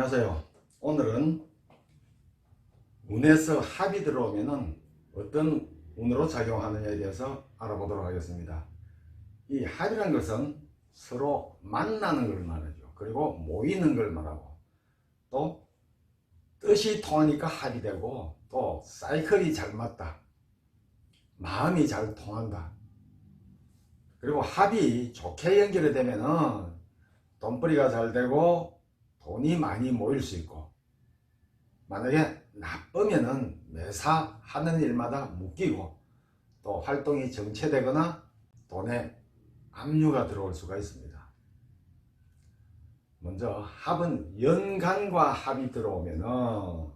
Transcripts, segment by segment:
안녕하세요. 오늘은 운에서 합이 들어오면은 어떤 운으로 작용하느냐에 대해서 알아보도록 하겠습니다. 이 합이라는 것은 서로 만나는 걸 말하죠. 그리고 모이는 걸 말하고 또 뜻이 통하니까 합이 되고 또 사이클이 잘 맞다. 마음이 잘 통한다. 그리고 합이 좋게 연결이 되면은 돈벌이가 잘 되고 돈이 많이 모일 수 있고 만약에 나쁘면은 매사 하는 일마다 묶이고 또 활동이 정체되거나 돈에 압류가 들어올 수가 있습니다. 먼저 합은 연간과 합이 들어오면은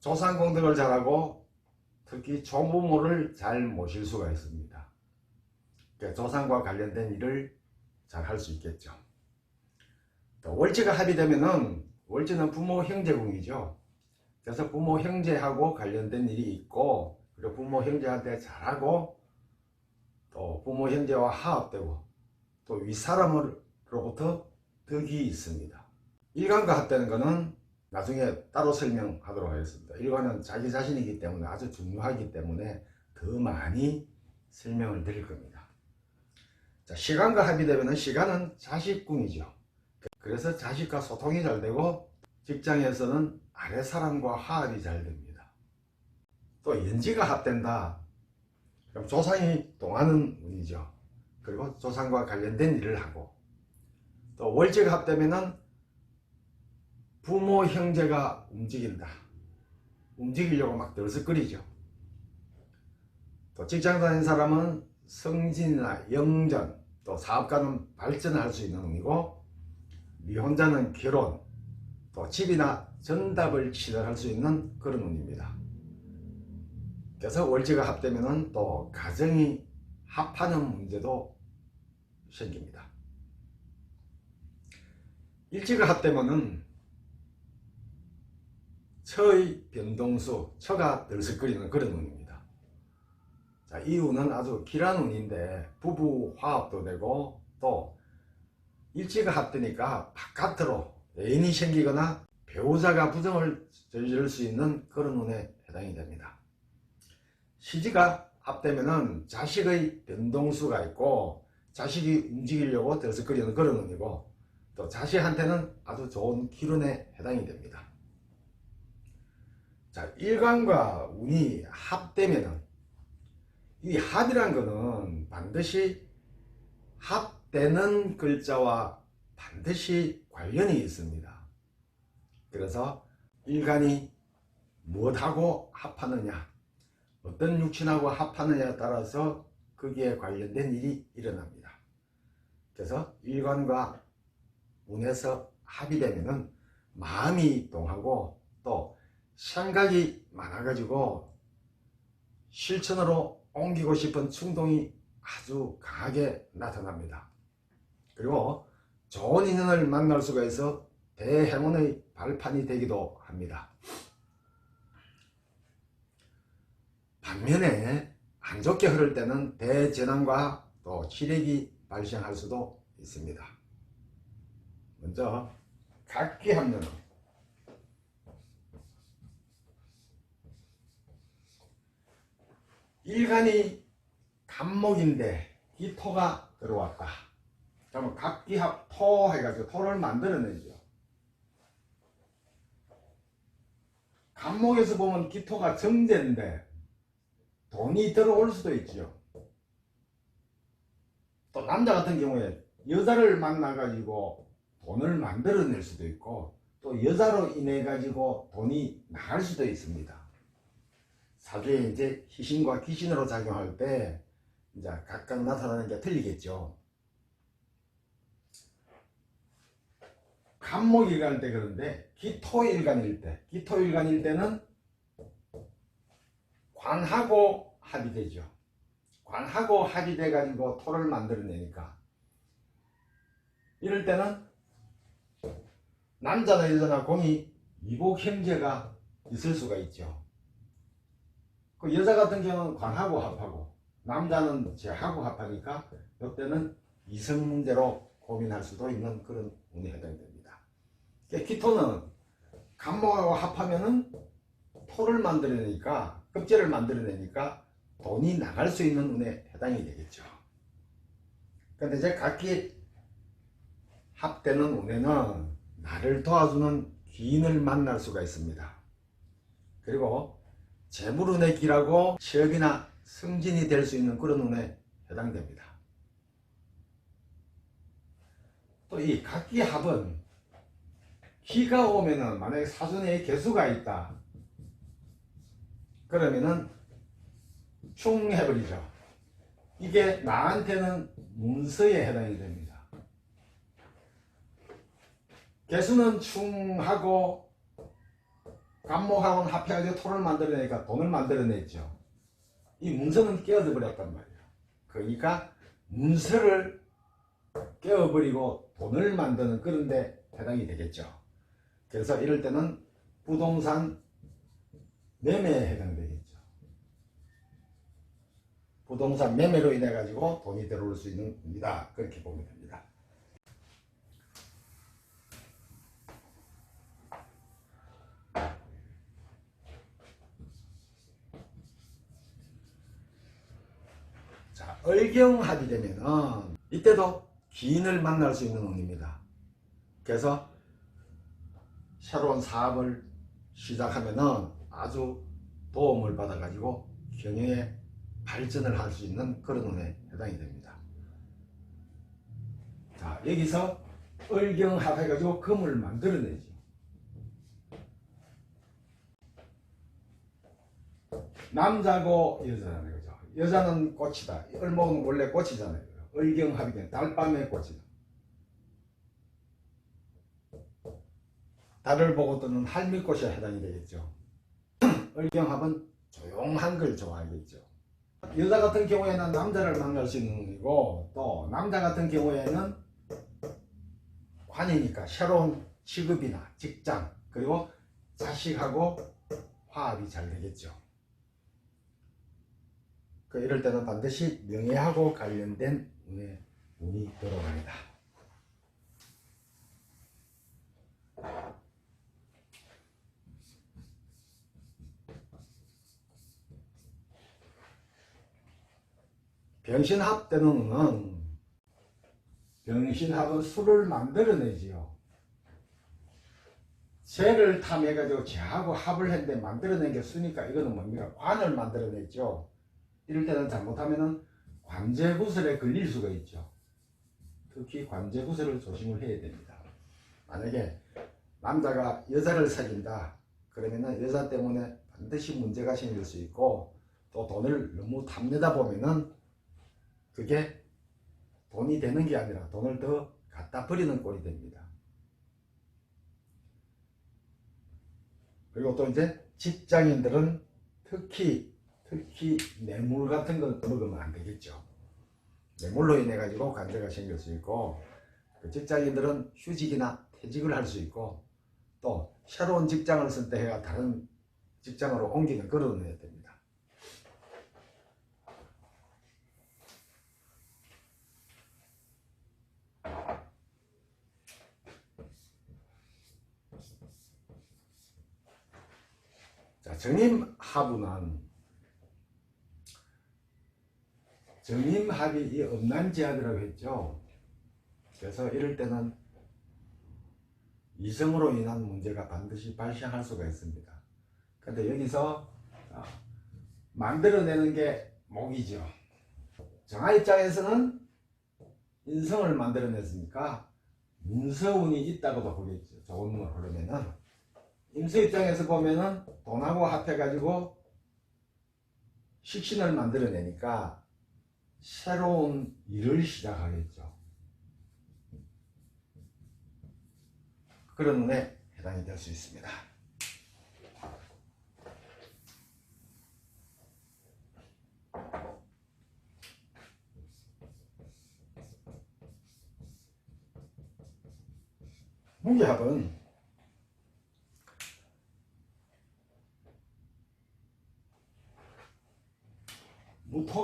조상공덕을 잘하고 특히 조부모를 잘 모실 수가 있습니다. 그러니까 조상과 관련된 일을 잘 할 수 있겠죠. 또 월지가 합이 되면은 월지는 부모 형제궁이죠. 그래서 부모 형제하고 관련된 일이 있고 그리고 부모 형제한테 잘하고 또 부모 형제와 화합되고 또 윗사람으로부터 덕이 있습니다. 일간과 합되는 것은 나중에 따로 설명하도록 하겠습니다. 일간은 자기 자신이기 때문에 아주 중요하기 때문에 더 많이 설명을 드릴 겁니다. 자, 시간과 합이 되면 시간은 자식궁이죠. 그래서 자식과 소통이 잘 되고 직장에서는 아래 사람과 화합이 잘 됩니다. 또 연지가 합된다. 그럼 조상이 동하는 운이죠. 그리고 조상과 관련된 일을 하고 또 월지가 합되면은 부모 형제가 움직인다. 움직이려고 막 들썩거리죠. 또 직장 다니는 사람은 성진이나 영전 또 사업가는 발전할 수 있는 운이고 미혼자는 결혼 또 집이나 전답을 치달할 수 있는 그런 운입니다. 그래서 월지가 합되면은 또 가정이 합하는 문제도 생깁니다. 일지가 합되면은 처의 변동수, 처가 들썩거리는 그런 운입니다. 자, 이 운은 아주 길한 운인데 부부 화합도 되고 또 일지가 합되니까 바깥으로 애인이 생기거나 배우자가 부정을 저지를 수 있는 그런 운에 해당이 됩니다. 시지가 합되면은 자식의 변동수가 있고 자식이 움직이려고 들썩거리는 그런 운이고 또 자식한테는 아주 좋은 기운에 해당이 됩니다. 자, 일간과 운이 합되면은 이 합이란 거는 반드시 합 되는 글자와 반드시 관련이 있습니다. 그래서 일간이 무엇하고 합하느냐, 어떤 육신하고 합하느냐에 따라서 거기에 관련된 일이 일어납니다. 그래서 일간과 운에서 합이 되면은 마음이 동하고 또 생각이 많아가지고 실천으로 옮기고 싶은 충동이 아주 강하게 나타납니다. 그리고 좋은 인연을 만날 수가 있어 대행운의 발판이 되기도 합니다. 반면에 안 좋게 흐를 때는 대재난과 또 치력이 발생할 수도 있습니다. 먼저 각기 합류는 일간이 간목인데 기토가 들어왔다. 그러면 각기합 토 해가지고 토를 만들어내죠. 간목에서 보면 기토가 정제인데 돈이 들어올 수도 있죠. 또 남자 같은 경우에 여자를 만나가지고 돈을 만들어낼 수도 있고 또 여자로 인해 가지고 돈이 나갈 수도 있습니다. 사주에 이제 희신과 귀신으로 작용할 때 이제 각각 나타나는 게 틀리겠죠. 간목일간일 때 그런데 기토일간일 때, 기토일간일 때는 관하고 합이 되죠. 관하고 합이 돼 가지고 토를 만들어내니까 이럴 때는 남자나 여자나 공이 이복 형제가 있을 수가 있죠. 그 여자 같은 경우는 관하고 합하고 남자는 제하고 합하니까 이때는 이성 문제로 고민할 수도 있는 그런 운에 해당됩니다. 키토는 간목하고 합하면은 토를 만들어내니까 급제를 만들어내니까 돈이 나갈 수 있는 운에 해당이 되겠죠. 근데 이제 각기 합되는 운에는 나를 도와주는 기인을 만날 수가 있습니다. 그리고 재물운의 길하고 취업이나 승진이 될 수 있는 그런 운에 해당됩니다. 또 이 각기 합은 기가 오면은 만약에 사전에 개수가 있다. 그러면은 충해버리죠. 이게 나한테는 문서에 해당이 됩니다. 개수는 충하고 간목하고는 합해가지고 토를 만들어내니까 돈을 만들어냈죠. 이 문서는 깨어져 버렸단 말이에요. 그러니까 문서를 깨어버리고 돈을 만드는 그런 데 해당이 되겠죠. 그래서 이럴 때는 부동산 매매에 해당되겠죠. 부동산 매매로 인해 가지고 돈이 들어올 수 있는 겁니다. 그렇게 보면 됩니다. 자, 을경합이 되면은 이때도 기인을 만날 수 있는 운입니다. 그래서 새로운 사업을 시작하면은 아주 도움을 받아가지고 경영에 발전을 할 수 있는 그런 운에 해당이 됩니다. 자, 여기서 을경합 해가지고 금을 만들어내죠. 남자고 여자잖아요. 그죠? 여자는 꽃이다. 을목은 원래 꽃이잖아요. 을경합이 된 달밤의 꽃이다. 달을 보고 뜨는 할미꽃에 해당이 되겠죠. 을경합은 조용한 걸 좋아하겠죠. 여자 같은 경우에는 남자를 만날 수 있는 운이고 또 남자 같은 경우에는 관이니까 새로운 직업이나 직장 그리고 자식하고 화합이 잘 되겠죠. 그 이럴 때는 반드시 명예하고 관련된 운에 운이 들어갑니다. 병신합 때는 병신합은 술을 만들어내지요. 재를 탐해가지고 재하고 합을 했는데 만들어낸 게 수니까 이거는 뭡니까? 관을 만들어냈죠. 이럴 때는 잘못하면은 관제구설에 걸릴 수가 있죠. 특히 관제구설을 조심을 해야 됩니다. 만약에 남자가 여자를 사귄다 그러면은 여자 때문에 반드시 문제가 생길 수 있고 또 돈을 너무 탐내다 보면은 그게 돈이 되는 게 아니라 돈을 더 갖다 버리는 꼴이 됩니다. 그리고 또 이제 직장인들은 특히 특히 뇌물 같은 걸 먹으면 안 되겠죠. 뇌물로 인해 가지고 관제가 생길 수 있고 그 직장인들은 휴직이나 퇴직을 할 수 있고 또 새로운 직장을 선택해가 다른 직장으로 옮기는 그런 해야 됩니다. 자, 정임 하부는 정임합이 이 음란지하더라고 했죠. 그래서 이럴 때는 이성으로 인한 문제가 반드시 발생할 수가 있습니다. 근데 여기서 아, 만들어내는 게 목이죠. 정화 입장에서는 인성을 만들어냈으니까 문서운이 있다고도 보겠죠. 좋은 걸 그러면은 임수 입장에서 보면은 돈하고 합해가지고 식신을 만들어내니까 새로운 일을 시작하겠죠. 그런 운에 해당이 될 수 있습니다. 무기합은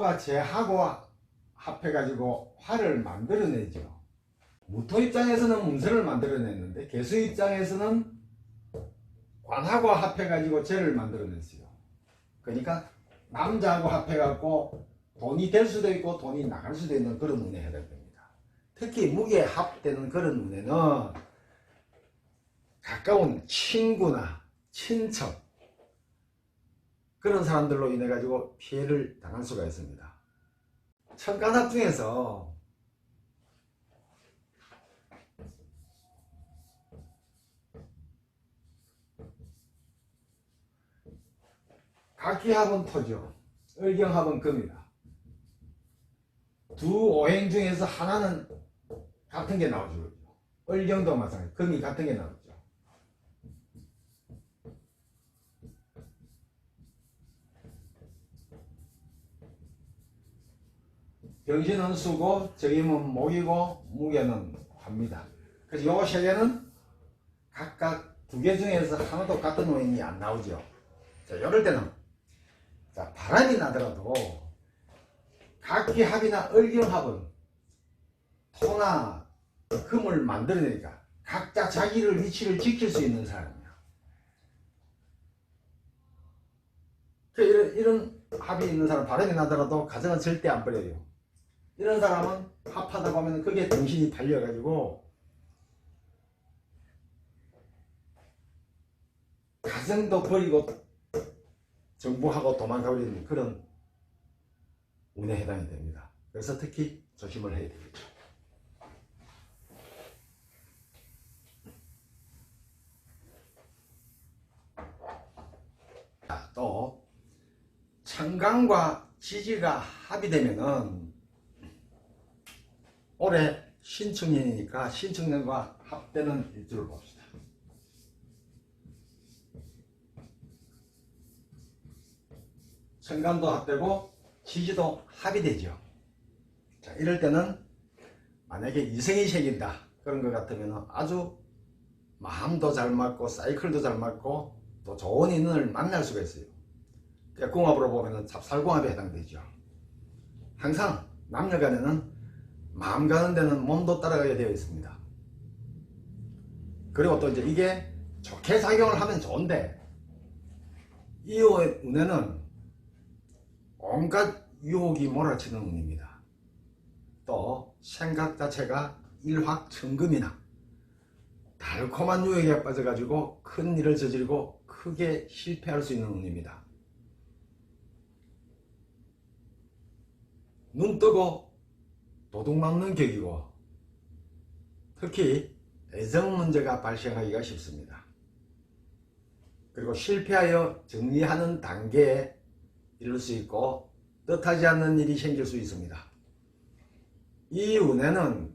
무토가 재하고 합해가지고 화를 만들어내죠. 무토 입장에서는 문서를 만들어냈는데 개수 입장에서는 관하고 합해가지고 죄를 만들어냈어요. 그러니까 남자하고 합해갖고 돈이 될 수도 있고 돈이 나갈 수도 있는 그런 운에 해당됩니다. 특히 무게 합되는 그런 운에는 가까운 친구나 친척 그런 사람들로 인해 가지고 피해를 당할 수가 있습니다. 천간합 중에서 각기합은 토죠. 을경합은 금이다. 두 오행 중에서 하나는 같은 게 나오죠. 을경도 마찬가지. 금이 같은 게 나오죠. 병신은 수고, 적임은 목이고, 무게는 화입니다. 그래서 요 세 개는 각각 두 개 중에서 하나도 같은 오행이 안 나오죠. 자, 이럴 때는 자, 바람이 나더라도 각기 합이나 을경합은 토나 금을 만들어내니까 각자 자기를 위치를 지킬 수 있는 사람이야. 그 이런, 이런 합이 있는 사람 바람이 나더라도 가정은 절대 안 버려요. 이런 사람은 합하다 보면 그게 정신이 팔려가지고 가정도 버리고 정부하고 도망가버리는 그런 운에 해당이 됩니다. 그래서 특히 조심을 해야 되겠죠. 자, 또 청강과 지지가 합이 되면은 올해 신축년이니까 신축년과 합되는 일주를 봅시다. 청간도 합되고 지지도 합이 되죠. 자, 이럴 때는 만약에 이성이 생긴다 그런 것 같으면 아주 마음도 잘 맞고 사이클도 잘 맞고 또 좋은 인연을 만날 수가 있어요. 그러니까 궁합으로 보면 찹쌀궁합에 해당되죠. 항상 남녀 간에는 마음 가는 데는 몸도 따라가게 되어 있습니다. 그리고 또 이제 이게 좋게 작용을 하면 좋은데 이 운에는 온갖 유혹이 몰아치는 운입니다. 또 생각 자체가 일확천금이나 달콤한 유혹에 빠져가지고 큰 일을 저지르고 크게 실패할 수 있는 운입니다. 눈 뜨고 도둑 맞는 격이고 특히 애정 문제가 발생하기가 쉽습니다. 그리고 실패하여 정리하는 단계에 이룰 수 있고 뜻하지 않는 일이 생길 수 있습니다. 이 운에는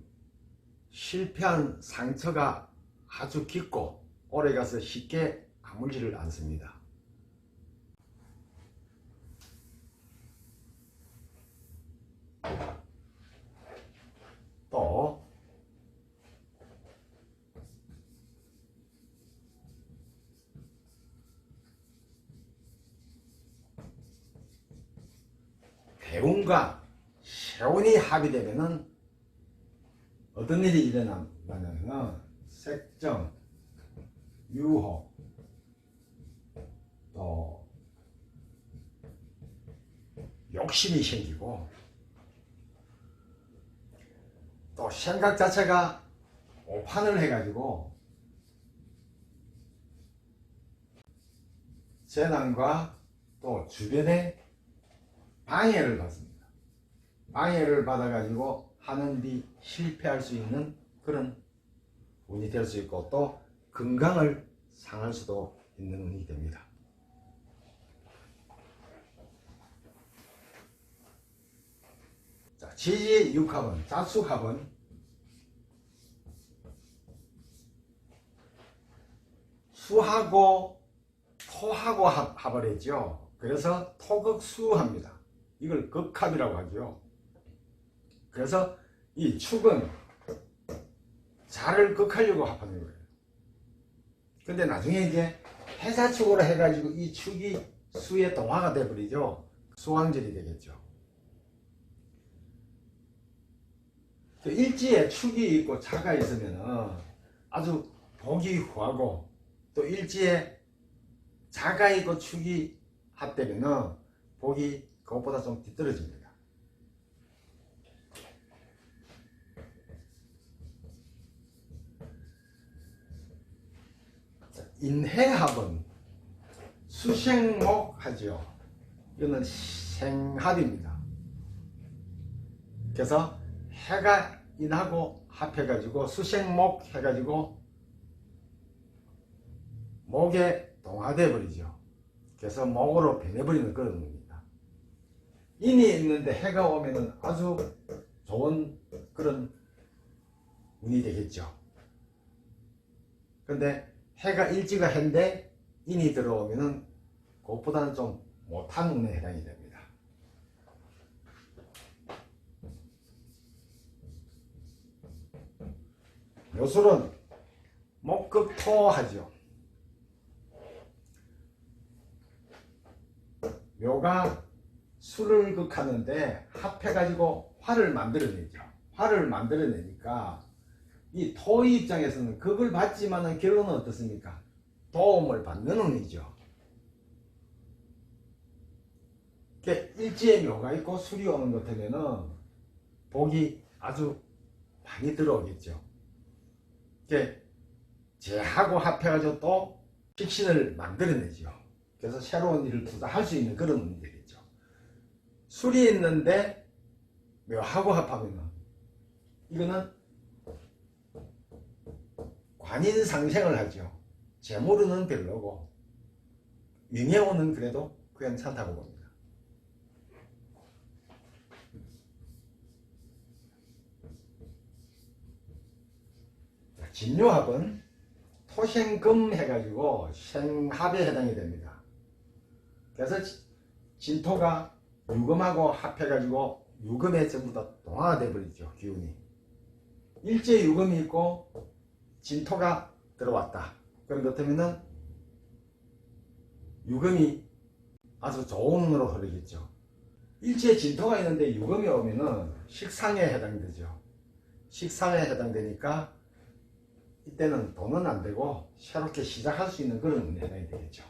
실패한 상처가 아주 깊고 오래가서 쉽게 아물지를 않습니다. 또 배움과 세운이 합의되면은 어떤 일이 일어나냐면 색정, 유호, 또 욕심이 생기고 또 생각 자체가 오판을 해가지고 재난과 또 주변에 방해를 받습니다. 방해를 받아가지고 하는 데 실패할 수 있는 그런 운이 될 수 있고 또 건강을 상할 수도 있는 운이 됩니다. 자, 지지 육합은 자수합은 수하고 토하고 합, 합을 했죠. 그래서 토극수합니다. 이걸 극합이라고 하죠. 그래서 이 축은 자를 극하려고 합하는 거예요. 근데 나중에 이제 해사축으로 해가지고 이 축이 수의 동화가 돼버리죠. 수왕절이 되겠죠. 그 일지에 축이 있고 차가 있으면 아주 보기 후하고 또 일지에 자가 있고 축이 합되면 보기 그것보다 좀 뒤떨어집니다. 자, 인해합은 수생목 하지요. 이거는 생합입니다. 그래서 해가 인하고 합해가지고 수생목 해가지고 목에 동화돼 버리죠. 그래서 목으로 변해버리는 그런 겁니다. 인이 있는데 해가 오면은 아주 좋은 그런 운이 되겠죠. 근데 해가 일지가 해인데 인이 들어오면은 그것보다는 좀 못한 운에 해당이 됩니다. 요술은 목극토하죠. 묘가 술을 극하는데 합해가지고 화를 만들어내죠. 화를 만들어내니까 이 토의 입장에서는 극을 받지만은 결론은 어떻습니까? 도움을 받는 운이죠. 그러니까 일지에 묘가 있고 술이 오는 것 같으면은 복이 아주 많이 들어오겠죠. 그러니까 제하고 합해가지고 또 식신을 만들어내죠. 그래서 새로운 일을 투자할 수 있는 그런 운이. 술이 있는데 묘하고 합하면은 이거는 관인상생을 하죠. 재물은 별로고 명예운은 그래도 괜찮다고 봅니다. 자, 진요합은 토생금 해가지고 생합에 해당이 됩니다. 그래서 지- 진토가 유금하고 합해가지고 유금에 전부 다 동화가 돼버리죠 기운이. 일제 유금이 있고 진토가 들어왔다. 것 같으면은 유금이 아주 좋은 운으로 흐르겠죠. 일제 진토가 있는데 유금이 오면은 식상에 해당되죠. 식상에 해당되니까 이때는 돈은 안 되고 새롭게 시작할 수 있는 그런 해당이 되겠죠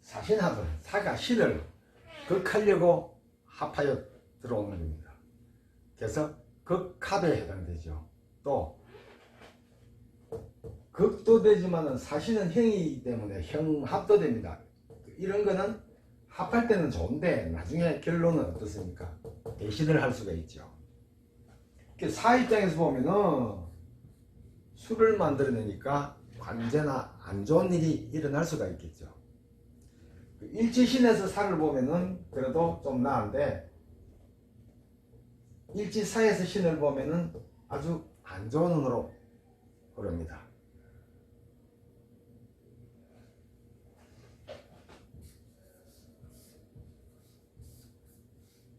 사 신합은 사가 신을 극하려고 합하여 들어오는 겁니다. 그래서 극합에 해당되죠. 또 극도 되지만은 사신은 형이기 때문에 형합도 됩니다. 이런 거는 합할 때는 좋은데 나중에 결론은 어떻습니까? 대신을 할 수가 있죠. 그사 입장에서 보면은 술을 만들어내니까 관제나 안 좋은 일이 일어날 수가 있겠죠. 그 일지신에서 살을 보면은 그래도 좀 나은데 일지사에서 신을 보면은 아주 안 좋은 운으로 흐릅니다.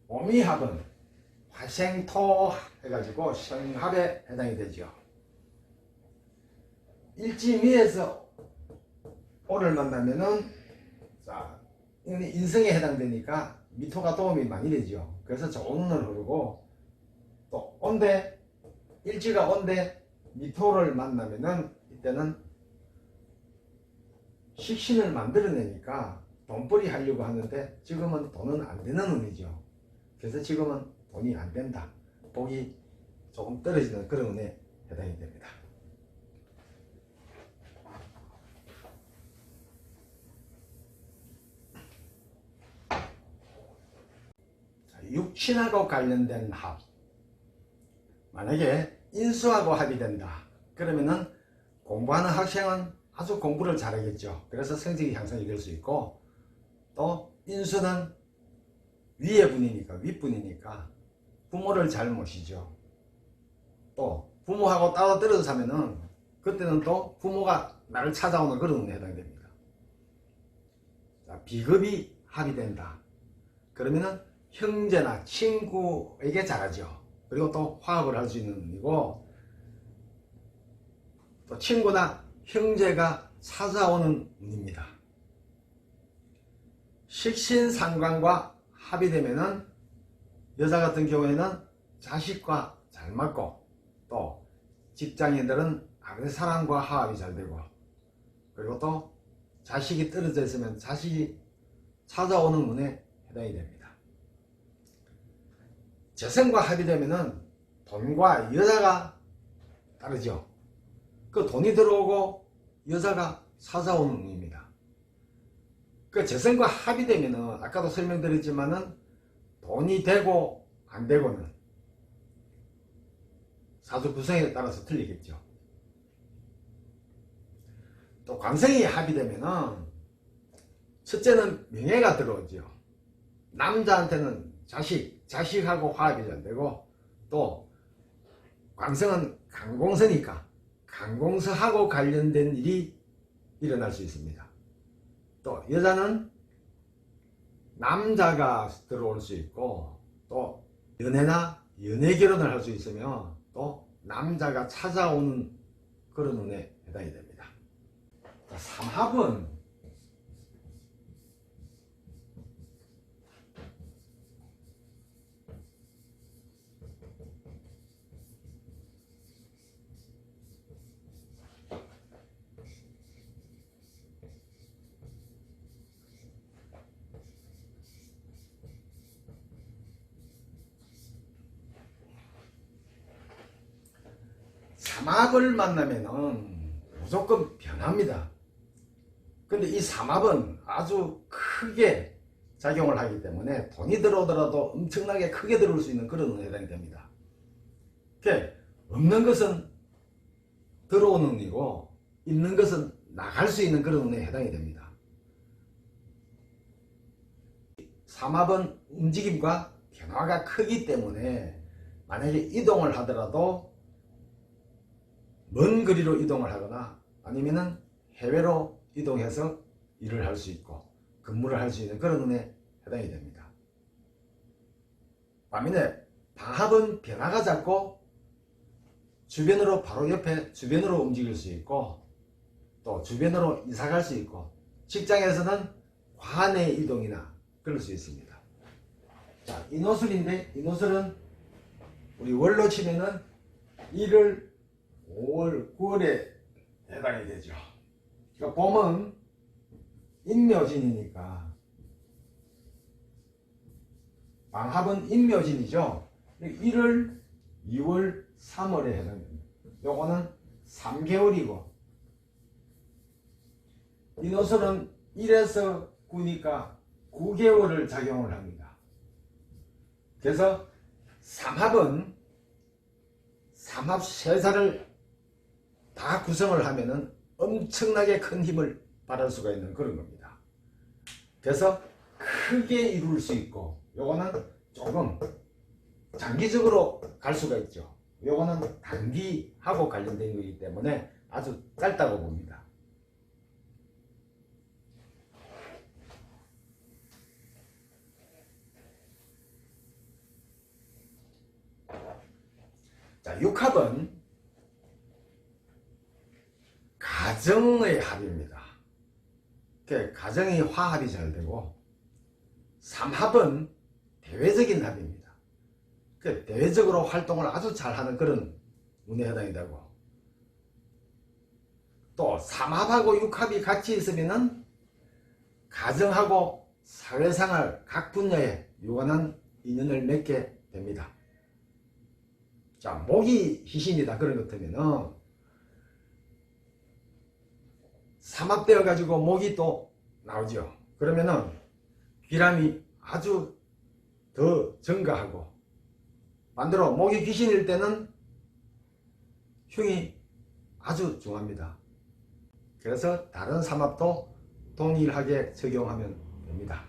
오미합은 화생토 해가지고 생합에 해당이 되죠. 일지미에서 오를 만나면은 인성에 해당되니까 미토가 도움이 많이 되죠. 그래서 좋은 운을 흐르고 또 온대 일지가 온대 미토를 만나면은 이때는 식신을 만들어내니까 돈벌이 하려고 하는데 지금은 돈은 안 되는 운이죠. 그래서 지금은 돈이 안 된다. 복이 조금 떨어지는 그런 운에 해당이 됩니다. 자, 육신하고 관련된 합. 만약에 인수하고 합이 된다. 그러면은 공부하는 학생은 아주 공부를 잘하겠죠. 그래서 성적이 향상이 될 수 있고 또 인수는 위의 분이니까 윗분이니까 부모를 잘 모시죠. 또 부모하고 따로 떨어져 사면은 그때는 또 부모가 나를 찾아오는 그런 운에 해당됩니다. 자, 비급이 합이 된다. 그러면은 형제나 친구에게 잘하죠. 그리고 또 화합을 할 수 있는 운이고 또 친구나 형제가 찾아오는 운입니다. 식신상관과 합이 되면은 여자 같은 경우에는 자식과 잘 맞고 또 직장인들은 아버지 사랑과 화합이 잘 되고 그리고 또 자식이 떨어져 있으면 자식이 찾아오는 운에 해당이 됩니다. 재성과 합이 되면은 돈과 여자가 따르죠. 그 돈이 들어오고 여자가 찾아오는 운입니다. 그 재성과 합이 되면은 아까도 설명드렸지만은 돈이 되고 안 되고는 사주 구성에 따라서 틀리겠죠. 또 관성이 합이 되면은 첫째는 명예가 들어오죠. 남자한테는 자식, 자식하고 화합이 잘 되고 또 관성은 강공서니까 강공서하고 관련된 일이 일어날 수 있습니다. 또 여자는 남자가 들어올 수 있고 또 연애나 연애 결혼을 할 수 있으면 또 남자가 찾아오는 그런 운에 해당이 됩니다. 자, 삼합은 삼합을 만나면은 무조건 변합니다. 근데 이 삼합은 아주 크게 작용을 하기 때문에 돈이 들어오더라도 엄청나게 크게 들어올 수 있는 그런 해당이 됩니다. 그러니까 없는 것은 들어오는 운이고 있는 것은 나갈 수 있는 그런 운에 해당이 됩니다. 삼합은 움직임과 변화가 크기 때문에 만약에 이동을 하더라도 먼 거리로 이동을 하거나 아니면은 해외로 이동해서 일을 할 수 있고 근무를 할 수 있는 그런 운에 해당이 됩니다. 반면에 방합은 변화가 작고 주변으로 바로 옆에 주변으로 움직일 수 있고 또 주변으로 이사 갈 수 있고 직장에서는 관내 이동이나 그럴 수 있습니다. 자, 인호술인데 인호술은 우리 월로 치면은 1월, 5월, 9월에 해당이 되죠. 그러니까 봄은 인묘진이니까 방합은 인묘진이죠. 1월, 2월, 3월에 해당됩니다. 요거는 3개월이고 인호술은 1에서 9니까 9개월을 작용을 합니다. 그래서 삼합은 삼합 세사를 다 구성을 하면은 엄청나게 큰 힘을 발할 수가 있는 그런 겁니다. 그래서 크게 이룰 수 있고 요거는 조금 장기적으로 갈 수가 있죠. 요거는 단기하고 관련된 거기 때문에 아주 짧다고 봅니다. 자, 육합은 가정의 합입니다. 그 가정의 화합이 잘 되고 삼합은 대외적인 합입니다. 그 대외적으로 활동을 아주 잘하는 그런 운에 해당이 되고 또 삼합하고 육합이 같이 있으면은 가정하고 사회생활 각 분야에 유관한 인연을 맺게 됩니다. 자, 목이 희신이다. 그런 것 같으면은, 삼합되어 가지고 목이 또 나오죠. 그러면은, 귀람이 아주 더 증가하고, 반대로 목이 귀신일 때는 흉이 아주 중합니다. 그래서 다른 삼합도 동일하게 적용하면 됩니다.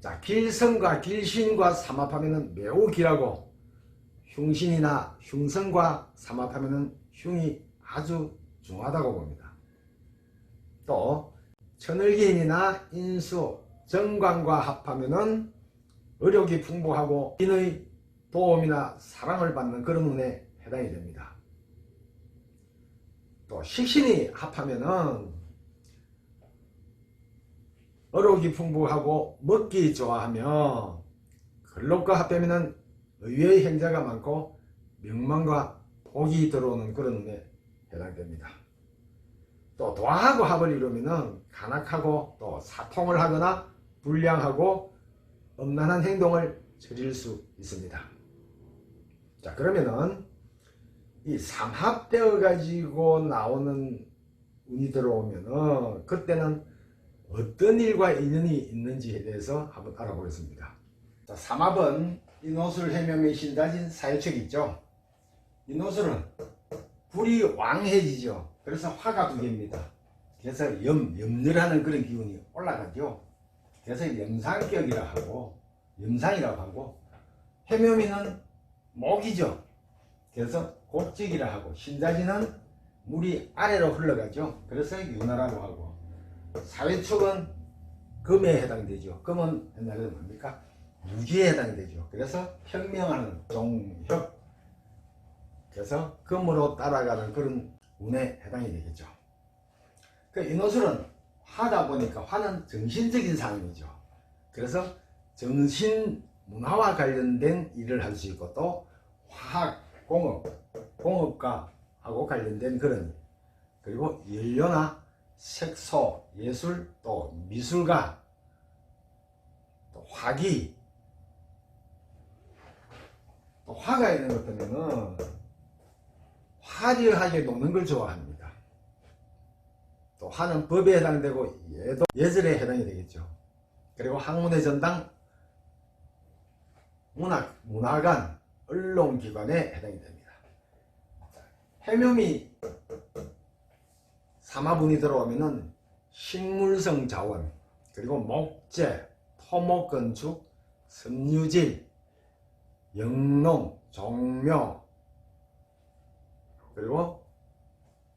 자, 길성과 길신과 삼합하면 매우 길하고, 흉신이나 흉성과 삼합하면 흉이 아주 중하다고 봅니다. 또 천을기인이나 인수, 정관과 합하면 의력이 풍부하고 인의 도움이나 사랑을 받는 그런 운에 해당이 됩니다. 또 식신이 합하면은 어록이 풍부하고 먹기 좋아하며 근록과 합하면은 의외의 행자가 많고 명망과 복이 들어오는 그런 운에 해당됩니다. 또 도하고 합을 이루면은 간악하고 또 사통을 하거나 불량하고 엄난한 행동을 저질 수 있습니다. 자 그러면은 이 삼합되어 가지고 나오는 운이 들어오면은 그때는 어떤 일과 인연이 있는지에 대해서 한번 알아보겠습니다. 자, 삼합은 인호술 해명의 신다진 사유책이 있죠. 인호술은 불이 왕해지죠. 그래서 화가 두 개입니다. 그래서 염, 염려하는 그런 기운이 올라가죠. 그래서 염상격이라 하고 염상이라고 하고 해묘미는 목이죠. 그래서 곡직이라 하고 신자지는 물이 아래로 흘러가죠. 그래서 윤화라고 하고 사회축은 금에 해당되죠. 금은 옛날에 뭡니까? 무기에 해당되죠. 그래서 혁명하는 종혁 그래서 금으로 따라가는 그런 운에 해당이 되겠죠. 그 인호술은 화다 보니까 화는 정신적인 상황이죠. 그래서 정신 문화와 관련된 일을 할 수 있고 또 화학, 공업, 공업과 하고 관련된 그런 일. 그리고 연료나 색소, 예술, 또 미술가, 또 화기, 또 화가 있는 것 때문에는 화려하게 노는 걸 좋아합니다. 또 화는 법에 해당되고 예도 예절에 해당이 되겠죠. 그리고 학문의 전당, 문학, 문화관, 언론기관에 해당이 됩니다. 해묘미 삼화분이 들어오면은 식물성 자원, 그리고 목재, 토목건축, 섬유질, 영농, 종묘, 그리고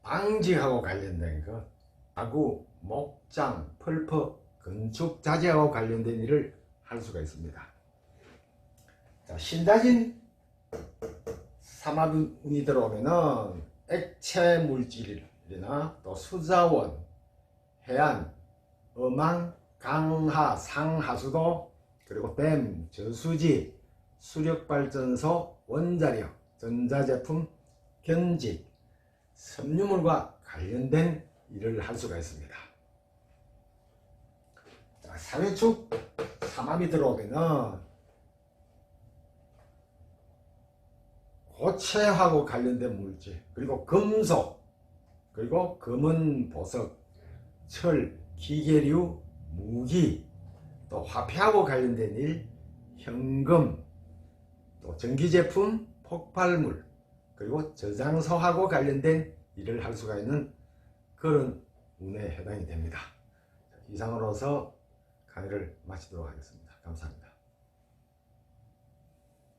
방지하고 관련된 것, 가구, 목장, 펄퍼, 건축 자재하고 관련된 일을 할 수가 있습니다. 자, 신다진 삼합운이 들어오면은 액체 물질이나 또 수자원, 해안, 어망, 강하, 상하수도, 그리고 댐, 저수지, 수력발전소, 원자력, 전자제품, 견직, 섬유물과 관련된 일을 할 수가 있습니다. 자, 사회축 삼합이 들어오면은 고체하고 관련된 물질, 그리고 금속, 그리고 금은 보석, 철, 기계류, 무기, 또 화폐하고 관련된 일, 현금, 또 전기제품, 폭발물, 그리고 저장소하고 관련된 일을 할 수가 있는 그런 운에 해당이 됩니다. 이상으로서 강의를 마치도록 하겠습니다. 감사합니다.